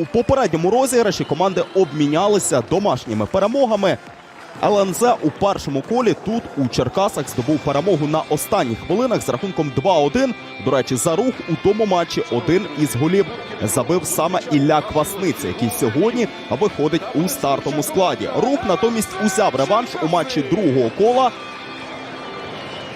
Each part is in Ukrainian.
У попередньому розіграші команди обмінялися домашніми перемогами. ЛНЗ у першому колі тут у Черкасах здобув перемогу на останніх хвилинах з рахунком 2-1. До речі, за рух у тому матчі один із голів забив саме Ілля Квасниця, який сьогодні виходить у стартовому складі. Рух натомість узяв реванш у матчі другого кола.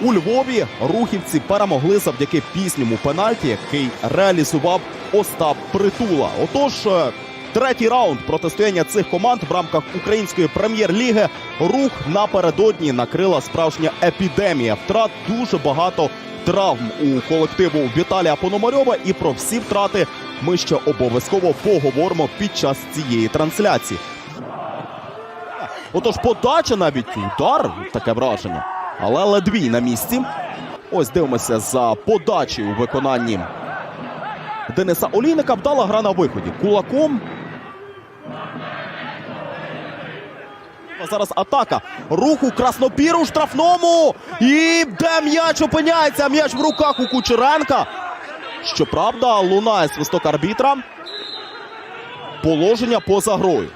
У Львові рухівці перемогли завдяки пізньому пенальті, який реалізував Остап Притула. Отож, е, третій раунд протистояння цих команд в рамках української прем'єр-ліги рух напередодні накрила справжня епідемія втрат. Дуже багато травм у колективу Віталія Пономарьова. І про всі втрати ми ще обов'язково поговоримо під час цієї трансляції. Отож, подача навіть удар, таке враження. Але ледвій на місці. Ось дивимося за подачею у виконанні Дениса Олійника. Вдала гра на виході. Кулаком. Зараз атака. Руху Краснопіру штрафному. І де м'яч опиняється? М'яч в руках у Кучеренка. Щоправда, лунає свисток арбітра. Положення поза грою.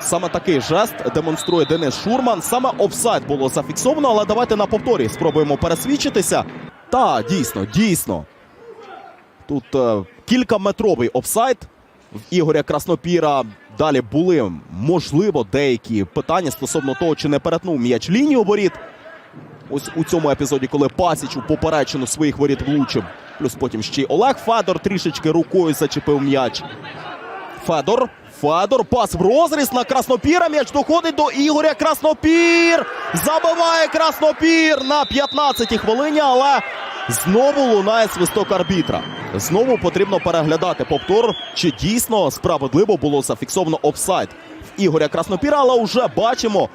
Саме такий жест демонструє Денис Шурман. Саме офсайд було зафіксовано, але давайте на повторі спробуємо пересвідчитися. Та, дійсно, дійсно. Тут е, кількаметровий офсайд Ігоря Краснопіра. Далі були, можливо, деякі питання стосовно того, чи не перетнув м'яч лінію воріт. Ось у цьому епізоді, коли Пасіч у поперечину своїх воріт влучив. Плюс потім ще й Олег Федор трішечки рукою зачепив м'яч. Федор. Федор. Пас в розріз на Краснопіра. М'яч доходить до Ігоря Краснопір. Забиває Краснопір на 15-й хвилині, але знову лунає свисток арбітра. Знову потрібно переглядати повтор, чи дійсно справедливо було зафіксовано офсайд в Ігоря Краснопіра, але вже бачимо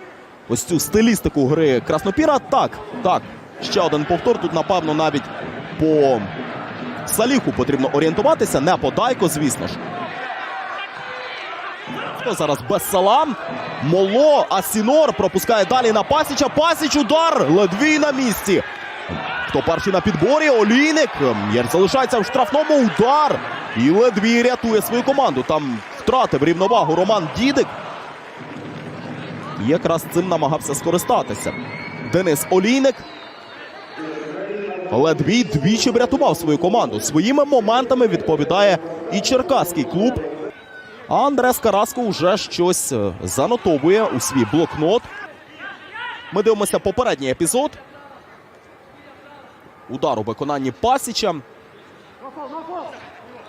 ось цю стилістику гри Краснопіра. Так, так. Ще один повтор. Тут, напевно, навіть по Саліху потрібно орієнтуватися, не по Дайко, звісно ж. Хто зараз без салам? Моло, Асінор пропускає далі на Пасіча. Пасіч удар. Ледвій на місці. Хто перший на підборі? Олійник. М'яч залишається в штрафному удар. І Ледвій рятує свою команду. Там втратив рівновагу Роман Дідик. І якраз цим намагався скористатися. Денис Олійник. Ледвій двічі врятував свою команду. Своїми моментами відповідає і черкаський клуб. А Андрес Караско вже щось е, занотовує у свій блокнот. Ми дивимося попередній епізод. Удар у виконанні Пасіча.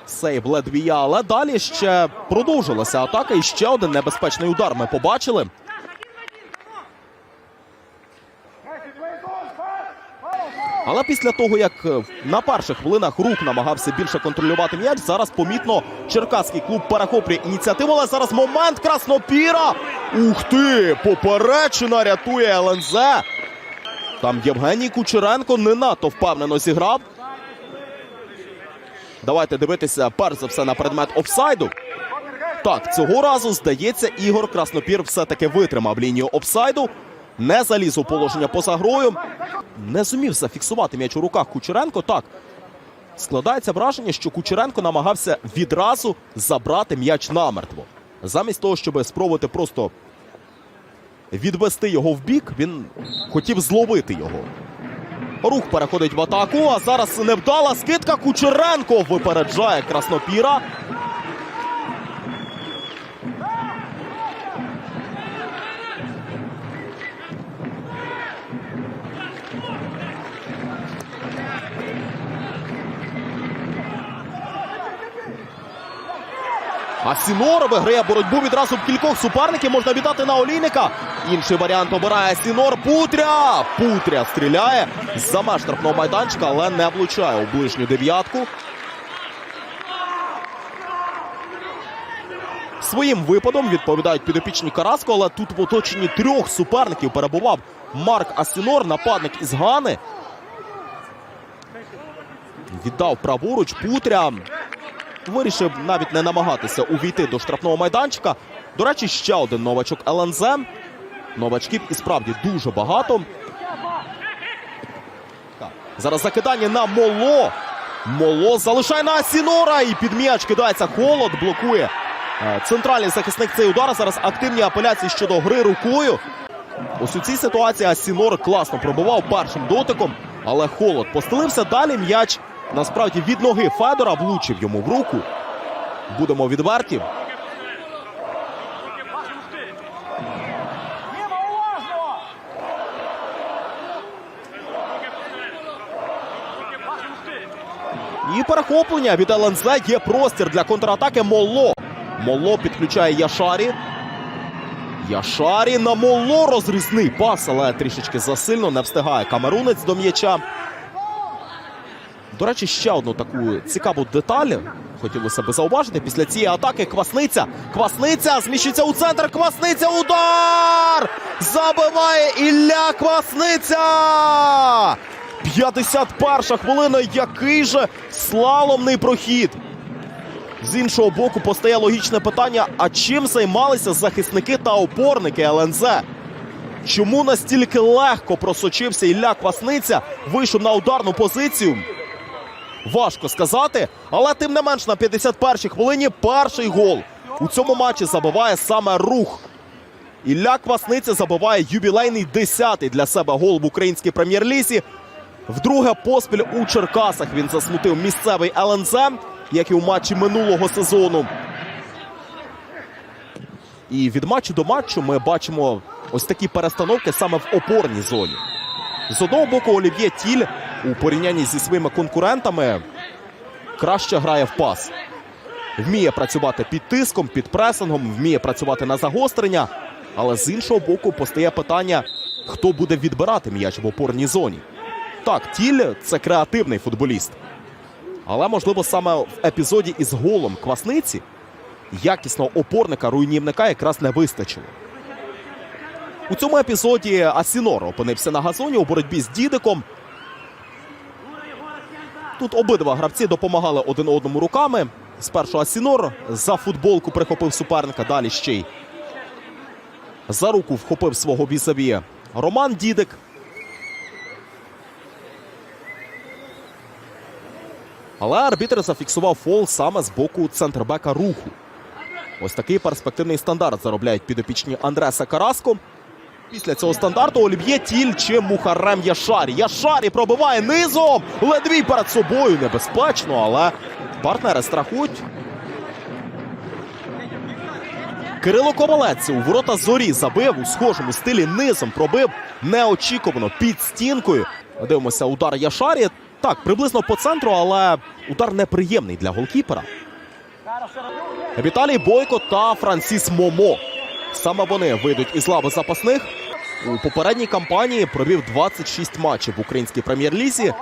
Сейв Ледвія, але далі ще продовжилася атака. І ще один небезпечний удар ми побачили. Але після того, як е, на перших хвилинах рух намагався більше контролювати м'яч, зараз помітно черкаський клуб перехоплює ініціативу. Але зараз момент Краснопіра. Ух ти! Поперечина рятує ЛНЗ. Там Євгеній Кучеренко не надто впевнено зіграв. Давайте дивитися перш за все на предмет офсайду. Так, цього разу здається, Ігор Краснопір все-таки витримав лінію офсайду. Не заліз у положення поза грою. Не зумів зафіксувати м'яч у руках Кучеренко. Так, складається враження, що Кучеренко намагався відразу забрати м'яч намертво. Замість того, щоб спробувати просто відвести його в бік, він хотів зловити його. Рух переходить в атаку, а зараз невдала скидка. Кучеренко випереджає Краснопіра. А Сінор виграє боротьбу відразу в кількох суперників. Можна віддати на Олійника. Інший варіант обирає Сінор. Путря. Путря стріляє за меж штрафного майданчика, але не влучає у ближню дев'ятку. Своїм випадом відповідають підопічні Караско, але тут в оточенні трьох суперників перебував Марк Асінор, нападник із Гани. Віддав праворуч Путря. Вирішив навіть не намагатися увійти до штрафного майданчика. До речі, ще один новачок ЛНЗ. Новачків і справді дуже багато. Зараз закидання на Моло. Моло залишає на Асінора. І під м'яч кидається холод, блокує Е, Центральний захисник цей удар. Зараз активні апеляції щодо гри рукою. Ось у цій ситуації Асінор класно пробивав першим дотиком, але холод постелився. Далі м'яч насправді від ноги Федора влучив йому в руку. Будемо відверті. І перехоплення від ЛНЗ є простір для контратаки Молло. Молло підключає Яшарі. Яшарі на Молло розрізний пас, але трішечки засильно не встигає камерунець до м'яча. До речі, ще одну таку цікаву деталь хотілося би зауважити. Після цієї атаки Квасниця. Квасниця зміщується у центр. Квасниця удар! Забиває Ілля Квасниця! 51 хвилина. Який же слаломний прохід. З іншого боку, постає логічне питання: а чим займалися захисники та опорники ЛНЗ? Чому настільки легко просочився Ілля Квасниця, вийшов на ударну позицію? Важко сказати, але тим не менш на 51-й хвилині перший гол у цьому матчі забиває саме рух. Ілля Квасниця забиває ювілейний 10-й для себе гол в українській прем'єр-лізі. Вдруге поспіль у Черкасах він засмутив місцевий ЛНЗ, як і у матчі минулого сезону. І від матчу до матчу ми бачимо ось такі перестановки саме в опорній зоні. З одного боку, Олів'є Тіль у порівнянні зі своїми конкурентами краще грає в пас. Вміє працювати під тиском, під пресингом, вміє працювати на загострення. Але з іншого боку, постає питання, хто буде відбирати м'яч в опорній зоні. Так, Тіль це креативний футболіст. Але, можливо, саме в епізоді із голом Квасниці якісного опорника руйнівника якраз не вистачило. У цьому епізоді Асінор опинився на газоні у боротьбі з Дідиком. Тут обидва гравці допомагали один одному руками. Спершу Асінор за футболку прихопив суперника, далі ще й за руку вхопив свого візаві Роман Дідик. Але арбітр зафіксував фол саме з боку центрбека руху. Ось такий перспективний стандарт заробляють підопічні Андреса Караско. Після цього стандарту Олів'є Тіль чи Мухарем Яшарі. Яшарі пробиває низом. Ледвій перед собою небезпечно, але партнери страхують. Кирило Ковалець у ворота зорі забив у схожому стилі низом пробив неочікувано під стінкою. Дивимося, удар Яшарі. Так, приблизно по центру, але удар неприємний для голкіпера. Віталій Бойко та Франсіс Момо. Саме вони вийдуть із лави запасних. У попередній кампанії провів 26 матчів в українській прем'єр-лізі.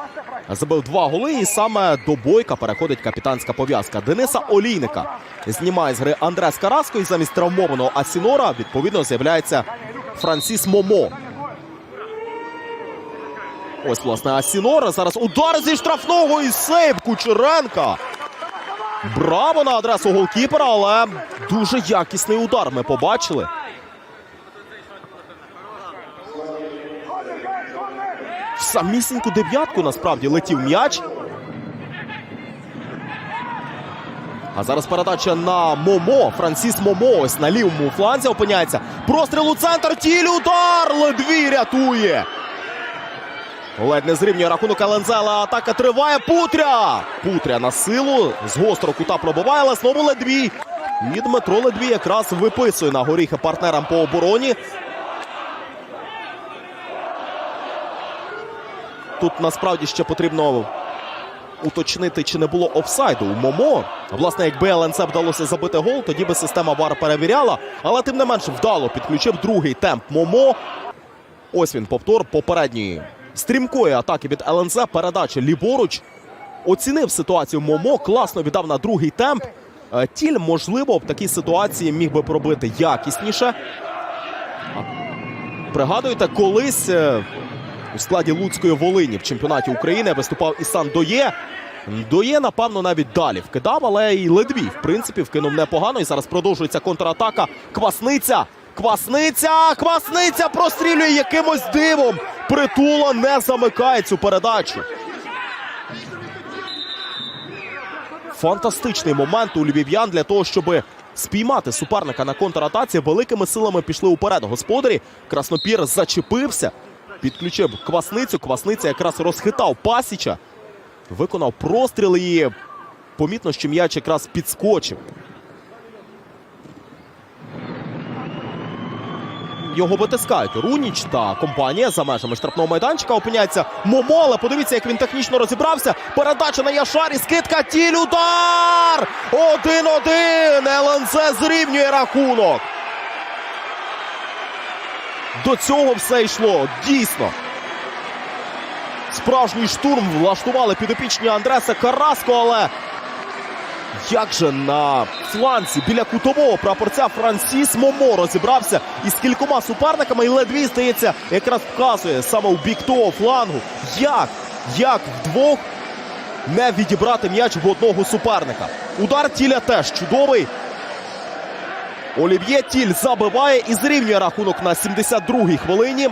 Забив два голи, і саме до Бойка переходить капітанська пов'язка Дениса Олійника. Знімає з гри Андрес Караско і замість травмованого Асінора відповідно з'являється Франсіс Момо. Ось, власне, Асінора. Зараз удар зі штрафного і сейв Кучеренка. Браво на адресу голкіпера, але дуже якісний удар ми побачили. В самісіньку дев'ятку насправді летів м'яч. А зараз передача на Момо. Франсіс Момо ось на лівому фланзі опиняється. Простріл у центр. Тіль удар. Ледвій рятує. Ледь не зрівнює рахунок ЛНЗ, але атака триває. Путря! Путря на силу. З гострого кута пробиває, але знову Ледвій. І Дмитро Ледвій якраз виписує на горіхи партнерам по обороні. Тут насправді ще потрібно уточнити, чи не було офсайду у Момо. Власне, якби ЛНЦ вдалося забити гол, тоді би система ВАР перевіряла. Але тим не менш вдало підключив другий темп Момо. Ось він повтор попередньої стрімкої атаки від ЛНЗ. Передача ліворуч. Оцінив ситуацію Момо, класно віддав на другий темп. Е, Тіль, можливо, в такій ситуації міг би пробити якісніше. Пригадуєте, колись е, у складі Луцької Волині в чемпіонаті України виступав Ісан Доє. Доє, напевно, навіть далі вкидав, але і Ледвій, в принципі, вкинув непогано. І зараз продовжується контратака. Квасниця. Квасниця! Квасниця прострілює якимось дивом. Притула не замикає цю передачу. Фантастичний момент у львів'ян для того, щоб спіймати суперника на контратаці. Великими силами пішли уперед. Господарі Краснопір зачепився, підключив квасницю. Квасниця якраз розхитав пасіча, виконав простріл і помітно, що м'яч якраз підскочив. Його витискають. Руніч та компанія за межами штрафного майданчика опиняється Момо, але подивіться, як він технічно розібрався. Передача на Яшарі, скидка, тіль, удар! Один-один! ЛНЗ зрівнює рахунок. До цього все йшло. Дійсно. Справжній штурм влаштували підопічні Андреса Караско, але як же на фланці біля кутового прапорця Франсіс Момо розібрався із кількома суперниками і ледві, здається, якраз вказує саме в бік того флангу. Як? Як вдвох не відібрати м'яч в одного суперника? Удар тіля теж чудовий. Олів'є Тіль забиває і зрівнює рахунок на 72-й хвилині.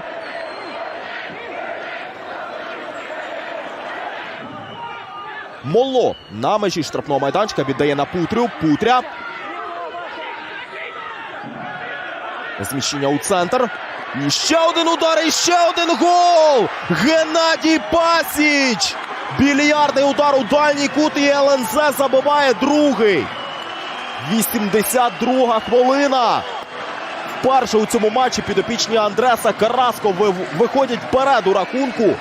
Моло на межі штрафного майданчика віддає на Путрю. Путря. Зміщення у центр. І ще один удар, і ще один гол! Геннадій Пасіч! Більярдний удар у дальній кут і ЛНЗ забиває другий. 82 хвилина. Вперше у цьому матчі підопічні Андреса Караско виходять вперед у рахунку.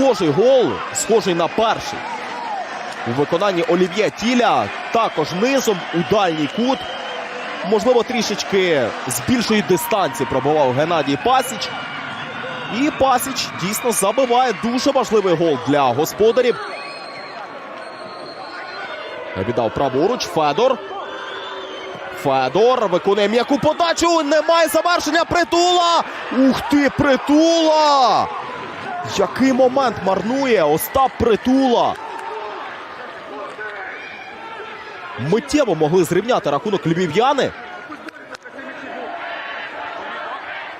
Схожий гол, схожий на перший. У виконанні Олів'є Тіля також низом у дальній кут. Можливо, трішечки з більшої дистанції пробував Геннадій Пасіч. І Пасіч дійсно забиває дуже важливий гол для господарів. Віддав праворуч Федор. Федор виконує м'яку подачу. Немає завершення притула. Ух ти, притула! Який момент марнує Остап Притула. Миттєво могли зрівняти рахунок львів'яни.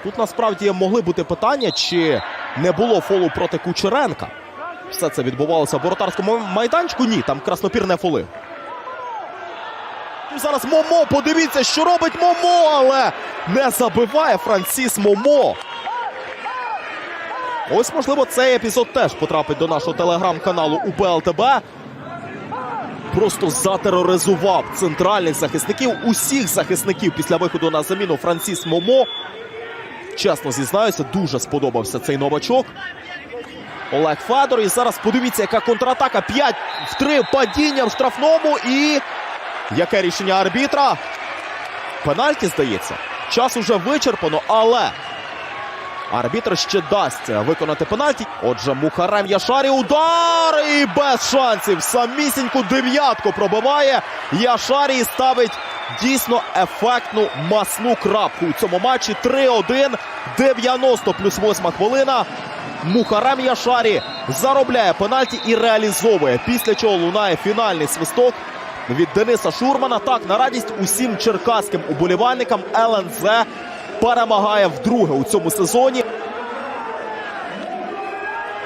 Тут насправді могли бути питання, чи не було фолу проти Кучеренка. Все це відбувалося в воротарському майданчику. Ні, там краснопір не фолив. І Зараз Момо, подивіться, що робить Момо, але не забиває Франсіс Момо. Ось, можливо, цей епізод теж потрапить до нашого телеграм-каналу УПЛТБ. Просто затероризував центральних захисників, усіх захисників після виходу на заміну Франсіс Момо. Чесно зізнаюся, дуже сподобався цей новачок. Олег Федор. І зараз подивіться, яка контратака. 5 в 3 падіння в штрафному. І яке рішення арбітра? Пенальті, здається. Час уже вичерпано, але Арбітр ще дасть виконати пенальті. Отже, Мухарем Яшарі удар і без шансів. Самісіньку дев'ятку пробиває. Яшарі ставить дійсно ефектну масну крапку у цьому матчі. 3-1, 90 плюс 8 хвилина. Мухарем Яшарі заробляє пенальті і реалізовує. Після чого лунає фінальний свисток від Дениса Шурмана. Так, на радість усім черкаським уболівальникам ЛНЗ перемагає вдруге у цьому сезоні.